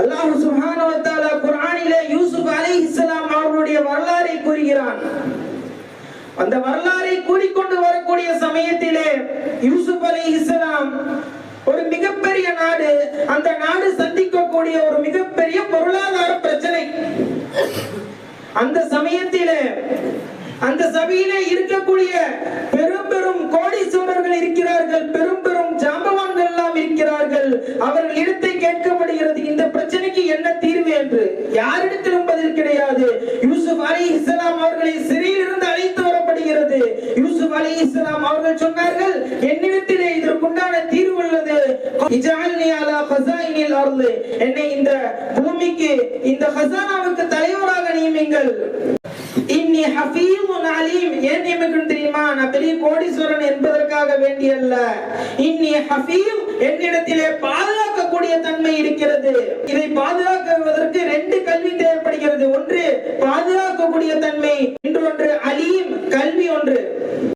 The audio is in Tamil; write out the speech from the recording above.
அல்லாஹ் சுப்ஹானஹு குரானிலே யூசுப் அலி இஸ்லாம் அவர்களுடைய வரலாறை கூறுகிறான். அந்த வரலாறை கூறிக்கொண்டு வரக்கூடிய சமயத்திலே யூசுப் அலி இஸ்லாம் ஒரு மிகப்பெரிய நாடு அந்த நாடு சந்திக்கக்கூடிய ஒரு மிகப்பெரிய பொருளாதார பிரச்சனை. அந்த சமயத்திலே அந்த சபையிலே இருக்கக்கூடிய பெரும் பெரும் கோடீஸ்வரர்கள் இருக்கிறார்கள் பெரும் பெரும் அவர்கள் இடத்தை கேட்கப்படுகிறது. இந்த பிரச்சனைக்கு என்ன தீர்வு என்று யாரிடத்திலும் பதில் கிடையாது. யூசுப் அலி இஸ்லாம் அவர்களை சிறையில் இருந்து அழைத்து வரப்படுகிறது. யூசுப் அலி இஸ்லாம் அவர்கள் சொன்னார்கள் என்னிடத்திலே இதற்குண்டான தீர்வு உள்ளது. என்னை இந்த பூமிக்கு இந்த ஹசானாவுக்கு தலைவராக நியமிங்கள் இன்னி ஹஃபீமுன் அலீம். ஏன் நியமிக்கணும் தெரியுமா? நான் பெரிய கோடீஸ்வரன் என்பதற்காக வேண்டியல்ல. இன்னி ஹஃபீம் என்னிடத்திலே பாதுகாக்கக்கூடிய தன்மை இருக்கிறது. இதை பாதுகாக்குவதற்கு ரெண்டு கல்வி தேவைப்படுகிறது. ஒன்று பாதுகாக்கக்கூடிய தன்மை. இன்று ஒன்று அலியும் கல்வி ஒன்று.